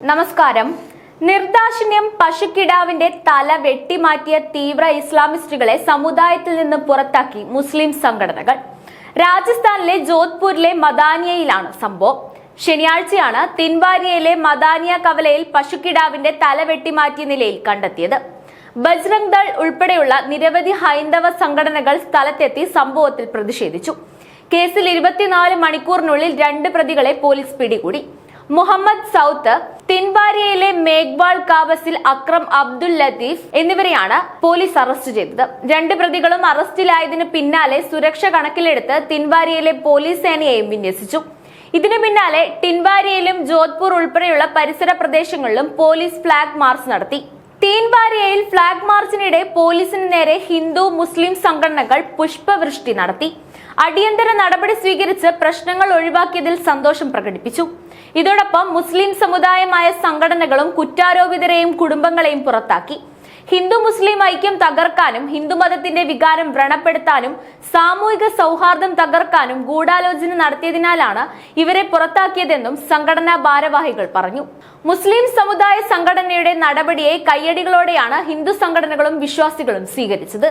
നമസ്കാരം. നിർദാക്ഷിണ്യം പശുക്കിടാവിന്റെ തല വെട്ടിമാറ്റിയ തീവ്ര ഇസ്ലാമിസ്റ്റുകളെ സമുദായത്തിൽ നിന്ന് പുറത്താക്കി മുസ്ലിം സംഘടനകൾ. രാജസ്ഥാനിലെ ജോധ്പൂരിലെ മദാനിയയിലാണ് സംഭവം. ശനിയാഴ്ചയാണ് തിൻവാരിയയിലെ മദാനിയ കവലയിൽ പശുക്കിടാവിന്റെ തല വെട്ടിമാറ്റിയ നിലയിൽ കണ്ടെത്തിയത്. ബജ്രംഗ് ദൾ ഉൾപ്പെടെയുള്ള നിരവധി ഹൈന്ദവ സംഘടനകൾ സ്ഥലത്തെത്തി സംഭവത്തിൽ പ്രതിഷേധിച്ചു. കേസിൽ ഇരുപത്തിനാല് മണിക്കൂറിനുള്ളിൽ രണ്ട് പ്രതികളെ പോലീസ് പിടികൂടി. മുഹമ്മദ് സൗത്ത് തിൻവാരിയയിലെ മേഘ്വാൾ കാബസിൽ അക്രം അബ്ദുൽ ലത്തീഫ് എന്നിവരെയാണ് പോലീസ് അറസ്റ്റ് ചെയ്തത്. രണ്ട് പ്രതികളും അറസ്റ്റിലായതിനു പിന്നാലെ സുരക്ഷ കണക്കിലെടുത്ത് തിൻവാരിയയിലെ പോലീസ് സേനയെയും വിന്യസിച്ചു. ഇതിനു പിന്നാലെ ടിൻവാരിയയിലും ജോധ്പൂർ ഉൾപ്പെടെയുള്ള പരിസര പ്രദേശങ്ങളിലും പോലീസ് ഫ്ളാഗ് മാർച്ച് നടത്തി. തീൻവാരിയയിൽ ഫ്ലാഗ് മാർച്ചിനിടെ പോലീസിന് നേരെ ഹിന്ദു മുസ്ലിം സംഘടനകൾ പുഷ്പവൃഷ്ടി നടത്തി. അടിയന്തര നടപടി സ്വീകരിച്ച് പ്രശ്നങ്ങൾ ഒഴിവാക്കിയതിൽ സന്തോഷം പ്രകടിപ്പിച്ചു. ഇതോടൊപ്പം മുസ്ലിം സമുദായമായ സംഘടനകളും കുറ്റാരോപിതരെയും കുടുംബങ്ങളെയും പുറത്താക്കി. ഹിന്ദു മുസ്ലിം ഐക്യം തകർക്കാനും ഹിന്ദുമതത്തിന്റെ വികാരം വ്രണപ്പെടുത്താനും സാമൂഹിക സൗഹാർദ്ദം തകർക്കാനും ഗൂഢാലോചന നടത്തിയതിനാലാണ് ഇവരെ പുറത്താക്കിയതെന്നും സംഘടനാ ഭാരവാഹികൾ പറഞ്ഞു. മുസ്ലിം സമുദായ സംഘടനയുടെ നടപടിയെ കയ്യടികളോടെയാണ് ഹിന്ദു സംഘടനകളും വിശ്വാസികളും സ്വീകരിച്ചത്.